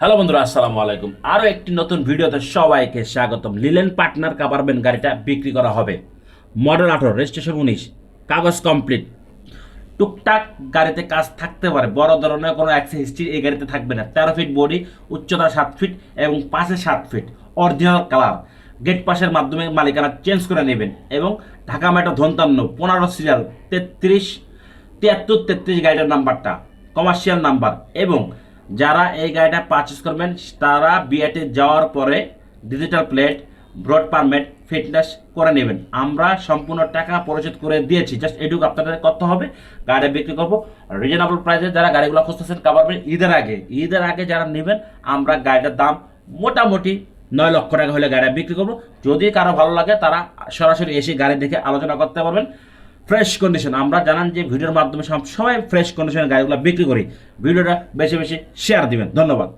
Hello বন্ধুরা, আসসালামু আলাইকুম। আরও একটি নতুন ভিডিওতে সবাইকে স্বাগতম। লিলেন পার্টনার কাভারবেন গাড়িটা বিক্রি করা হবে। মডেল আঠারো রেজিস্ট্রেশন উনিশ, কাগজ কমপ্লিট টুকটাক গাড়িতে কাজ থাকতে পারে, বড় ধরনের কোনো অ্যাক্সি হিস্ট্রি এই গাড়িতে থাকবে না। তেরো ফিট বডি উচ্চতা সাত ফিট এবং পাশে সাত ফিট অরিজিনাল কালার গেট পাসের মাধ্যমে মালিকানা চেঞ্জ করে নেবেন এবং ঢাকা মেট্রো ধন্তান্ন, পনেরো সিরিয়াল তেত্রিশ, তিয়াত্তর, তেত্রিশ গাড়িটার নাম্বারটা কমার্শিয়াল নাম্বার এবং যারা এই গাড়িটা পারচেস করবেন, তারা বিআইটি যাওয়ার পরে digital plate broad permit fitness করে নেবেন। আমরা সম্পূর্ণ টাকা পরিশোধ করে দিয়েছি। জাস্ট এটুকু আপনাদের করতে হবে। গাড়ি বিক্রি করব। রিজনেবল প্রাইসে যারা গাড়িগুলো খুঁজতেছেন কাভারবেন ঈদের আগে ঈদের আগে যারা নেবেন, আমরা গাড়িটার দাম মোটামুটি নয় লক্ষ টাকা হলে গাড়ি বিক্রি করব। যদি কারও ভালো লাগে, তারা সরাসরি এসে গাড়ি দেখে আলোচনা করতে পারবেন। ফ্রেশ কন্ডিশন আমরা জানান যে ভিডিওর মাধ্যমে সব সময় ফ্রেশ কন্ডিশনের গাড়িগুলো বিক্রি করি। ভিডিওটা বেশি বেশি শেয়ার দিবেন। ধন্যবাদ।